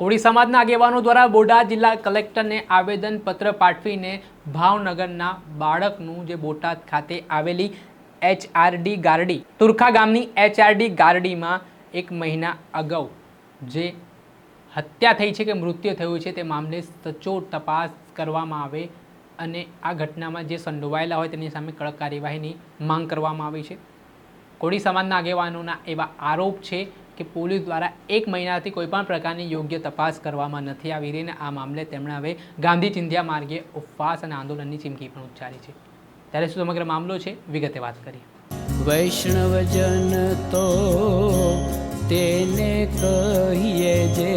કોળી સમાજના આગેવાનો દ્વારા બોટાદ જિલ્લા કલેક્ટરને આવેદનપત્ર પાઠવીને ભાવનગરના બાળકનું જે બોટાદ ખાતે આવેલી એચઆરડી ગારડી, તુરખા ગામની એચઆરડી ગારડીમાં એક મહિના અગાઉ જે હત્યા થઈ છે કે મૃત્યુ થયું છે તે મામલે સચોટ તપાસ કરવામાં આવે અને આ ઘટનામાં જે સંડોવાયેલા હોય તેની સામે કડક કાર્યવાહીની માંગ કરવામાં આવી છે. કોળી સમાજના આગેવાનોના એવા આરોપ છે કે પોલીસ દ્વારા એક મહિનાથી કોઈપણ પ્રકારની યોગ્ય તપાસ કરવામાં નથી આવી રહી અને આ મામલે તેમણે હવે ગાંધી ચિંધ્યા માર્ગે ઉપવાસ અને આંદોલનની ચીમકી પણ ઉચ્ચારી છે. ત્યારે શું સમગ્ર મામલો છે? વિગતે વાત કરીએ. વૈષ્ણવજન તો તેને કહીએ જે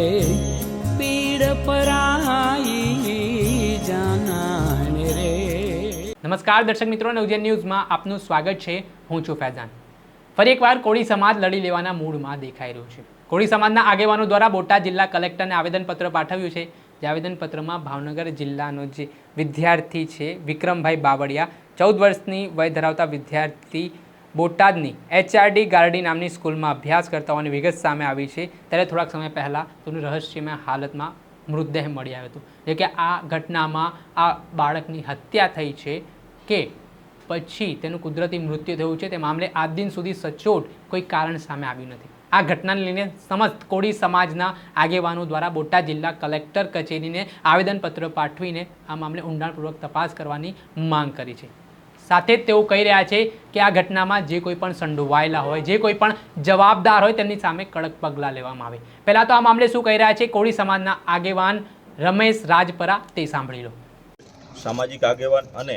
પીડ પરાઈ જાનાને રે. નમસ્કાર દર્શક મિત્રો નવજન ન્યૂઝમાં આપનું સ્વાગત છે. હું છું ફૈઝાન. ફરી એકવાર કોળી સમાજ લડી લેવાના મૂડમાં દેખાઈ રહ્યું છે. કોળી સમાજના આગેવાનો દ્વારા બોટાદ જિલ્લા કલેક્ટરને આવેદનપત્ર પાઠવ્યું છે. જે આવેદનપત્રમાં ભાવનગર જિલ્લાનો જે વિદ્યાર્થી છે વિક્રમભાઈ બાવળિયા, ચૌદ વર્ષની વય ધરાવતા વિદ્યાર્થી બોટાદની એચઆરડી ગાર્ડી નામની સ્કૂલમાં અભ્યાસ કરતા હોવાની વિગત સામે આવી છે. ત્યારે થોડાક સમય પહેલાં તેનું રહસ્યમય હાલતમાં મૃતદેહ મળી આવ્યો હતો. જે કે આ ઘટનામાં આ બાળકની હત્યા થઈ છે કે પછી તેનું કુદરતી મૃત્યુ થયું છે. તે મામલે આજ દિન સુધી સચોટ કોઈ કારણ સામે આવ્યું નથી. આ ઘટનાને લઈને સમસ્ત કોળી સમાજના આગેવાનો દ્વારા બોટાદ જિલ્લા કલેક્ટર કચેરીને આવેદનપત્ર પાઠવીને આ મામલે ઊંડાણપૂર્વક તપાસ કરવાની માંગ કરી છે. સાથે જ તેઓ કહી રહ્યા છે કે આ ઘટનામાં જે કોઈ પણ સંડોવાયેલા હોય, જે કોઈ પણ જવાબદાર હોય તેમની સામે કડક પગલાં લેવામાં આવે. પહેલાં તો આ મામલે શું કહી રહ્યા છે? કોળી સમાજના આગેવાન રમેશ રાજપરા તે સાંભળી લો. સામાજિક આગેવાન અને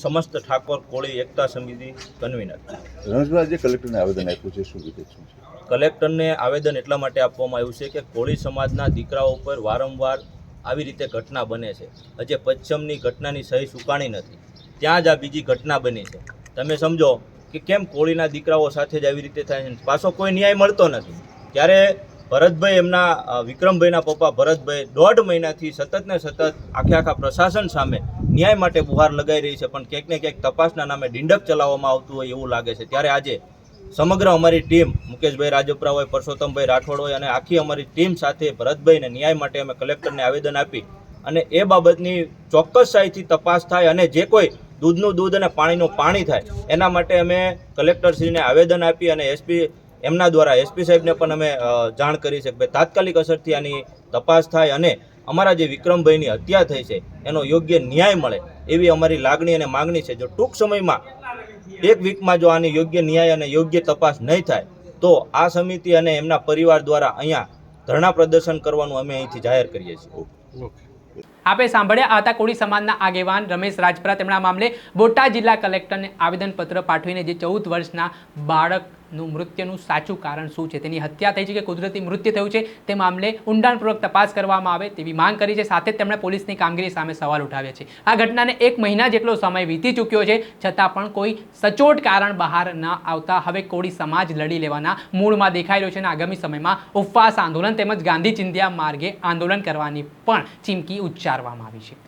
સમસ્ત ઠાકોર કોળી એકતા સમિતિ કન્વીનર રમેશભાઈ જે કલેક્ટરને આવેદન આપ્યું છે શું વિગત છે? કલેક્ટરને આવેદન એટલા માટે આપવામાં આવ્યું છે કે કોળી સમાજના દીકરાઓ પર વારંવાર આવી રીતે ઘટના બને છે. હજે પશ્ચિમની ઘટનાની સહી સુકાણી નથી. ત્યાં જ આ બીજી ઘટના બની છે. તમે સમજો કે કેમ કોળીના દીકરાઓ સાથે જ આવી રીતે થાય છે? પાછો કોઈ ન્યાય મળતો નથી. ત્યારે ભરતભાઈ એમના વિક્રમભાઈના પપ્પા ભરતભાઈ દોઢ મહિનાથી સતત ને સતત આખે આખા પ્રશાસન સામે ન્યાય માટે બુહાર લગાઈ રહી છે, પણ ક્યાંક ને ક્યાંક તપાસના નામે ડિંડક ચલાવવામાં આવતું હોય એવું લાગે છે. ત્યારે આજે સમગ્ર અમારી ટીમ, મુકેશભાઈ રાજપરા હોય પરસોત્તમભાઈ રાઠોડ હોય અને આખી અમારી ટીમ સાથે ભરતભાઈને ન્યાય માટે અમે કલેક્ટરને આવેદન આપી અને એ બાબતની ચોક્કસતાઈથી તપાસ થાય અને જે કોઈ દૂધનું દૂધ અને પાણીનું પાણી થાય, એના માટે અમે કલેક્ટરશ્રીને આવેદન આપી અને એસપી, એમના દ્વારા એસપી સાહેબને પણ અમે જાણ કરી છે કે ભાઈ તાત્કાલિક અસરથી આની તપાસ થાય અને અમારા જે વિક્રમભાઈની હત્યા થઈ છે, એનો યોગ્ય ન્યાય મળે એવી અમારી લાગણી અને માગણી છે. જો ટૂંક સમયમાં એક વીકમાં જો આની યોગ્ય ન્યાય અને યોગ્ય તપાસ નહીં થાય, તો આ સમિતિ અને એમના પરિવાર દ્વારા અહીંયા ધરણા પ્રદર્શન કરવાનું અમે અહીંથી જાહેર કરીએ છીએ. આપે સાંભળ્યા હતા કોળી સમાજના આગેવાન રમેશ રાજપરા તેમના મામલે બોટાદ જિલ્લા કલેક્ટરને આવેદનપત્ર પાઠવીને જે ચૌદ વર્ષના બાળકનું મૃત્યુનું સાચું કારણ શું છે? તેની હત્યા થઈ છે કે કુદરતી મૃત્યુ થયું છે? તે મામલે ઊંડાણપૂર્વક તપાસ કરવામાં આવે તેવી માંગ કરી છે. સાથે જ તેમણે પોલીસની કામગીરી સામે સવાલ ઉઠાવ્યા છે. આ ઘટનાને એક મહિના જેટલો સમય વીતી ચૂક્યો છે, છતાં પણ કોઈ સચોટ કારણ બહાર ન આવતા હવે કોળી સમાજ લડી લેવાના મૂળમાં દેખાઈ રહ્યો છે અને આગામી સમયમાં ઉપવાસ આંદોલન તેમજ ગાંધી ચિંધ્યા માર્ગે આંદોલન કરવાની પણ ચીમકી ઉચ્ચારવામાં આવી છે.